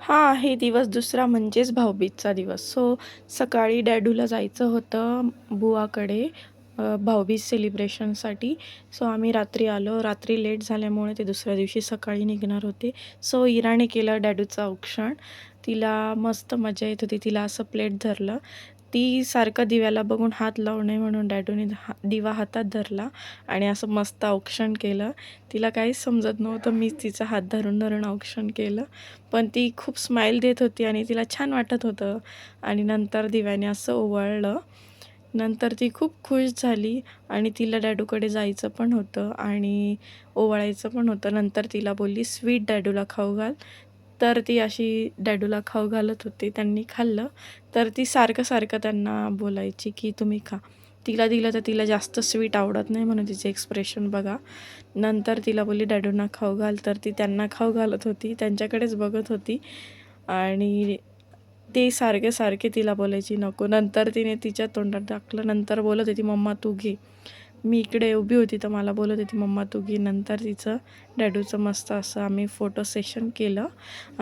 हा आहे दिवस दुसरा म्हणजेच भाऊबीजचा दिवस. सो सकाळी डॅडूला जायचं होतं बुवाकडे भाऊबीज सेलिब्रेशनसाठी सो आम्ही रात्री आलो. रात्री लेट झाल्यामुळे ते दुसऱ्या दिवशी सकाळी निघणार होते. सो इराने केलं डॅडूचं औक्षण. तिला मस्त मजा येत होती. तिला असं प्लेट धरलं. ती सारखं दिव्याला बघून हात लावू नये म्हणून डॅडूने हा दिवा हातात धरला आणि असं मस्त औक्षण केलं. तिला काहीच समजत नव्हतं मीच तिचा हात धरून धरून औक्षण केलं. पण ती खूप स्माईल देत होती आणि तिला छान वाटत होतं. आणि नंतर दिव्याने असं ओवाळलं. नंतर ती खूप खुश झाली आणि तिला डॅडूकडे जायचं पण होतं आणि ओवाळायचं पण होतं. नंतर तिला बोलली स्वीट डॅडूला खाऊ घाल. तर ती अशी डॅडूला खाऊ घालत होती त्यांनी खाल्लं. तर ती सारखं सारखं त्यांना बोलायची की तुम्ही खा. तिला दिलं तर तिला जास्त स्वीट आवडत नाही म्हणून तिचे एक्सप्रेशन बघा. नंतर तिला बोलली डॅडूंना खाऊ घाल. तर ती त्यांना खाऊ घालत होती त्यांच्याकडेच बघत होती. आणि ते सारखे सारखे तिला बोलायची नको. नंतर तिने तिच्या तोंडात टाकलं. नंतर बोलत होती मम्मा तू घे. मी इकडे उभी होती तर मला बोलत होती मम्मा तू घे नंतर तिचं. डॅडूचं मस्त असं आम्ही फोटो सेशन केलं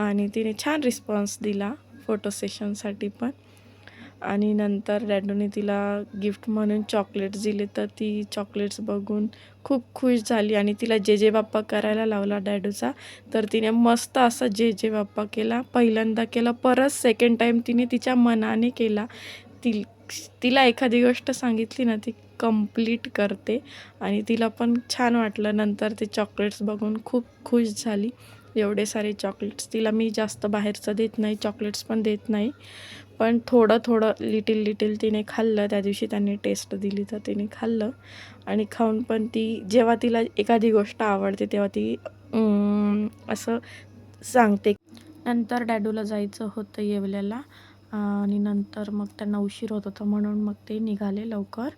आणि तिने छान रिस्पॉन्स दिला फोटो सेशनसाठी पण. आणि नंतर डॅडूने तिला गिफ्ट म्हणून चॉकलेट्स दिले तर ती चॉकलेट्स बघून खूप खुश झाली आणि तिला जे जे बाप्पा करायला लावला डॅडूचा तर तिने मस्त असं जे जे बाप्पा केला पहिल्यांदा केला परत सेकंड टाईम तिने तिच्या मनाने केला. ती तिला एखादी गोष्ट सांगितली ना ती कंप्लीट करते. आणि तिला पण छान वाटलं. नंतर ते चॉकलेट्स बघून खूप खुश झाली. एवढे सारे चॉकलेट्स तिला मी जास्त बाहेरचं देत नाही चॉकलेट्स पण देत नाही. पण थोडं थोडं लिटिल लिटिल तिने खाल्लं. त्या दिवशी त्यांनी टेस्ट दिली तर तिने खाल्लं. आणि खाऊन पण ती जेव्हा तिला एखादी गोष्ट आवडते तेव्हा ती असं सांगते. नंतर डॅडूला जायचं होतं येवल्याला. आणि नंतर मग त्यांना उशीर होत होता म्हणून मग ते निघाले लवकर.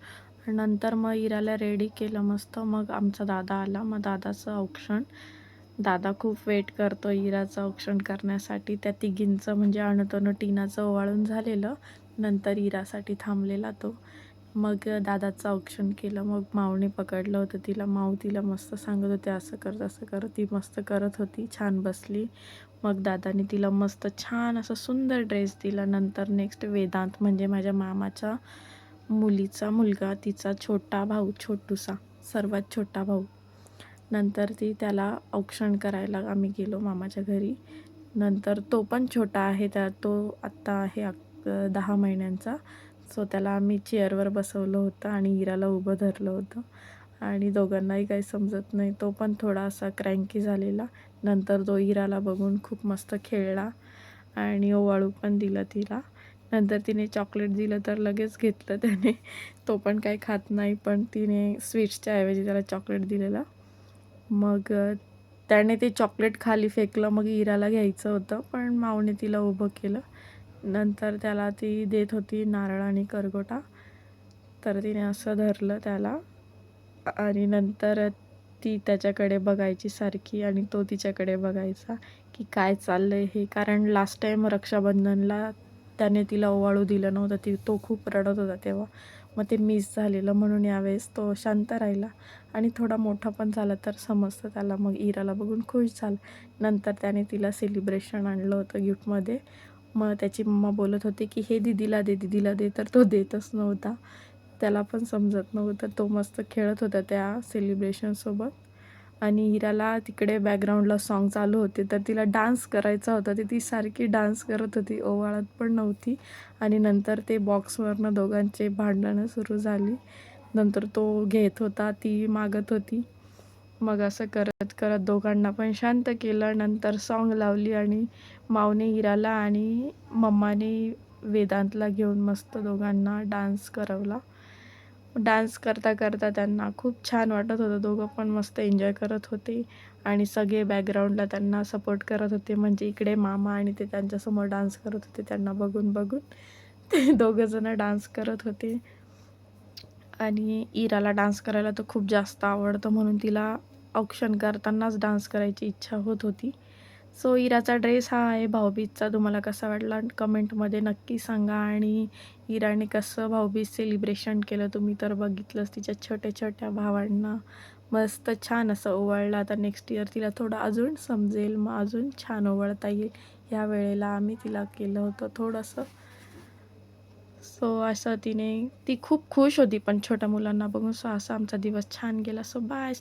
नंतर मग इराला रेडी केलं मस्त. मग आमचा दादा आला. मग दादाचं औक्षण. दादा खूप वेट करतो इराचं औक्षण करण्यासाठी. त्या तिघींचं म्हणजे अणुतणू टीनाचं ओवाळून झालेलं. नंतर इरासाठी थांबलेला तो. मग दादाचं औक्षण केलं. मग माऊने पकडलं होतं तिला. माऊ तिला मस्त सांगत होते असं कर तसं कर. ती मस्त करत होती. छान बसली. मग दादाने तिला मस्त छान असं सुंदर ड्रेस दिला. नंतर नेक्स्ट वेदांत म्हणजे माझ्या मामाचा मुलीचा मुलगा तिचा छोटा भाऊ छोटूसा सर्वात छोटा भाऊ. नंतर ती त्याला औक्षण करायला आम्ही गेलो मामाच्या घरी. नंतर तो पण छोटा आहे त्या तो आत्ता आहे अक दहा महिन्यांचा. सो त्याला आम्ही चेअरवर बसवलं होतं आणि हिराला उभं धरलं होतं. आणि दोघांनाही काही समजत नाही तो पण थोडासा क्रँकी झालेला. नंतर तो हिराला बघून खूप मस्त खेळला आणि ओवाळू पण दिलं तिला. नंतर तिने चॉकलेट दिलं तर लगेच घेतलं त्याने. तो पण काही खात नाही पण तिने स्वीट्सच्या ऐवजी त्याला चॉकलेट दिलेलं. मग त्याने ते चॉकलेट खाली फेकलं मग इराला घ्यायचं होतं पण माऊने तिला उभं केलं. नंतर त्याला ती देत होती नारळ आणि करगोटा. तर तिने असं धरलं त्याला आणि नंतर ती त्याच्याकडे बघायची सारखी आणि तो तिच्याकडे बघायचा की काय चाललं आहे हे. कारण लास्ट टाईम रक्षाबंधनला त्याने तिला ओवाळू दिलं नव्हतं. ती तो खूप रडत होता तेव्हा. मग ते मिस झालेलं म्हणून यावेळेस तो शांत राहिला. आणि थोडा मोठा पण झाला तर समजतं त्याला. मग इराला बघून खुश झाला. नंतर त्याने तिला सेलिब्रेशन आणलं होतं गिफ्टमध्ये मग त्याची मम्मा बोलत होती की हे दीदीला दे दीदीला दे. तर तो देतच नव्हता. त्याला पण समजत नव्हतं. तो मस्त खेळत होता त्या सेलिब्रेशनसोबत आणि हिराला तिकडे बॅकग्राऊंडला सॉन्ग चालू होते. तर तिला डान्स करायचा होता. ती ती सारखी डान्स करत होती. ओवाळत पण नव्हती. आणि नंतर ते बॉक्सवरनं दोघांचे भांडणं सुरू झाली. नंतर तो घेत होता. ती मागत होती. मग असं करत करत दोघांना पण शांत केलं. नंतर सॉन्ग लावली आणि माऊने हिराला आणि मम्माने वेदांतला घेऊन मस्त दोघांना डान्स करवला. डान्स करता करता त्यांना खूप छान वाटत होतं. दोघं पण मस्त एन्जॉय करत होते. आणि सगळे बॅकग्राऊंडला त्यांना सपोर्ट करत होते. म्हणजे इकडे मामा आणि ते त्यांच्यासमोर डान्स करत होते. त्यांना बघून बघून ते दोघंजणं डान्स करत होते. आणि इराला डान्स करायला तर खूप जास्त आवडतं म्हणून तिला औक्षण करतानाच डान्स करायची इच्छा होत होती. सो इराचा ड्रेस हा आहे भाऊबीजचा. तुम्हाला कसा वाटला? कमेंटमध्ये नक्की सांगा. आणि इराने कसं भाऊबीज सेलिब्रेशन केलं तुम्ही तर बघितलंच. तिच्या छोट्या छोट्या भावांना मस्त छान असं ओवाळलं. आता नेक्स्ट इयर तिला थोडं अजून समजेल. मग अजून छान ओवाळता येईल. ह्या वेळेला आम्ही तिला केलं होतं थोडंसं. सो असं तिने ती खूप खुश होती पण छोट्या मुलांना बघून. सो असा आमचा दिवस छान गेला. So bye